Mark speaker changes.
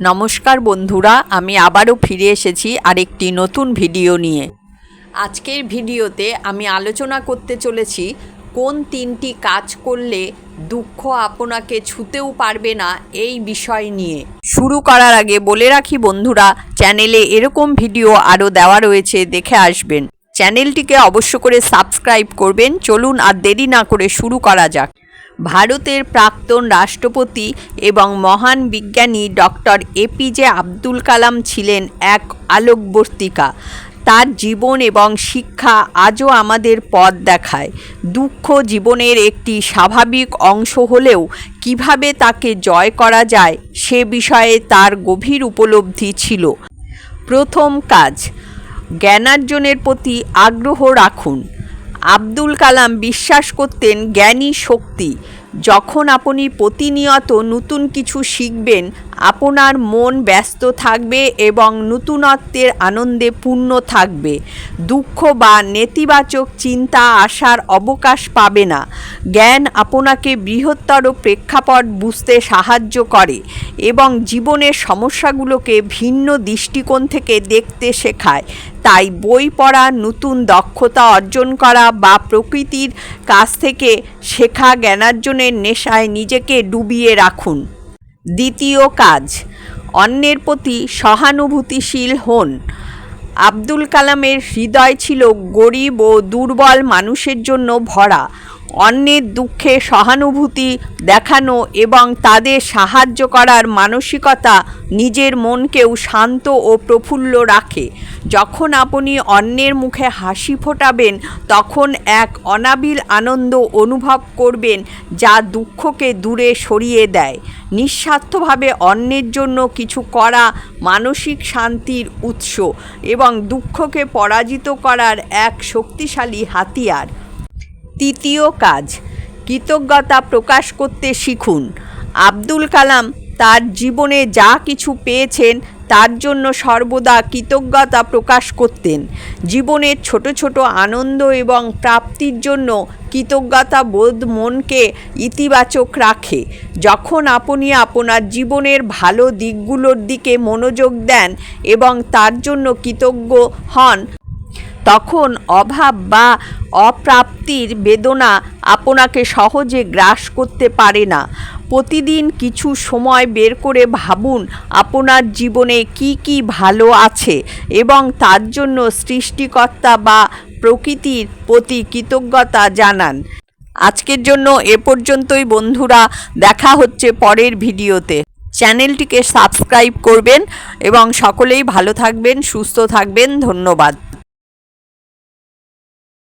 Speaker 1: নমস্কার বন্ধুরা, আমি আবারও ফিরে এসেছি আরেকটি নতুন ভিডিও নিয়ে। আজকের ভিডিওতে আমি আলোচনা করতে চলেছি, কোন তিনটি কাজ করলে দুঃখ আপনাকে ছুতেও পারবে না এই বিষয় নিয়ে। শুরু করার আগে বলে রাখি বন্ধুরা, চ্যানেলে এরকম ভিডিও আরও দেওয়া রয়েছে, দেখে আসবেন। চ্যানেলটিকে অবশ্য করে সাবস্ক্রাইব করবেন। চলুন আর দেরি না করে শুরু করা যাক। ভারতের প্রাক্তন রাষ্ট্রপতি এবং মহান বিজ্ঞানী ডক্টর এপিজে আব্দুল কালাম ছিলেন এক আলোকবর্তিকা। তার জীবন এবং শিক্ষা আজও আমাদের পথ দেখায়। দুঃখ জীবনের একটি স্বাভাবিক অংশ হলেও কীভাবে তাকে জয় করা যায় সে বিষয়ে তার গভীর উপলব্ধি ছিল। প্রথম কাজ, জ্ঞানার্জনের প্রতি আগ্রহ রাখুন। আব্দুল কালাম বিশ্বাস করতেন জ্ঞানী শক্তি। যখন আপনি প্রতিনিয়ত নতুন কিছু শিখবেন আপনার মন ব্যস্ত থাকবে এবং নতুনত্বের আনন্দে পূর্ণ থাকবে। দুঃখ বা নেতিবাচক চিন্তা আসার অবকাশ পাবে না। জ্ঞান আপনাকে বৃহত্তর প্রেক্ষাপট বুঝতে সাহায্য করে এবং জীবনের সমস্যাগুলোকে ভিন্ন দৃষ্টিকোণ থেকে দেখতে শেখায়। তাই বই পড়া, নতুন দক্ষতা অর্জন করা বা প্রকৃতির কাছ থেকে শেখা জ্ঞানার্জনের নেশায় নিজেকে ডুবিয়ে রাখুন। দ্বিতীয় কাজ, অন্যের প্রতি সহানুভূতিশীল হন। আব্দুল কালামের হৃদয় ছিল গরিব ও দুর্বল মানুষের জন্য ভরা। অন্যের দুঃখে সহানুভূতি দেখানো এবং তাদের সাহায্য করার মানসিকতা নিজের মনকেও শান্ত ও প্রফুল্ল রাখে। যখন আপনি অন্যের মুখে হাসি ফোটাবেন, তখন এক অনাবিল আনন্দ অনুভব করবেন যা দুঃখকে দূরে সরিয়ে দেয়। নিঃস্বার্থভাবে অন্যের জন্য কিছু করা মানসিক শান্তির উৎস এবং দুঃখকে পরাজিত করার এক শক্তিশালী হাতিয়ার। তৃতীয় কাজ, কৃতজ্ঞতা প্রকাশ করতে শিখুন। আব্দুল কালাম তার জীবনে যা কিছু পেয়েছেন, তার জন্য সর্বদা কৃতজ্ঞতা প্রকাশ করতেন। জীবনের ছোট ছোট আনন্দ এবং প্রাপ্তির জন্য কৃতজ্ঞতা বোধ মনকে ইতিবাচক রাখে। যখন আপনি আপনার জীবনের ভালো দিকগুলোর দিকে মনোযোগ দেন এবং তার জন্য কৃতজ্ঞ হন তখন অভাব বা অপ্রাপ্তির বেদনা আপনাকে সহজে গ্রাস করতে পারে না। প্রতিদিন কিছু সময় বের করে ভাবুন, আপনার জীবনে কি কি ভালো আছে এবং তার জন্য সৃষ্টিকর্তা বা প্রকৃতির প্রতি কৃতজ্ঞতা জানান। আজকের জন্য এ পর্যন্তই বন্ধুরা, দেখা হচ্ছে পরের ভিডিওতে। চ্যানেলটিকে সাবস্ক্রাইব করবেন এবং সকলেই ভালো থাকবেন, সুস্থ থাকবেন, ধন্যবাদ।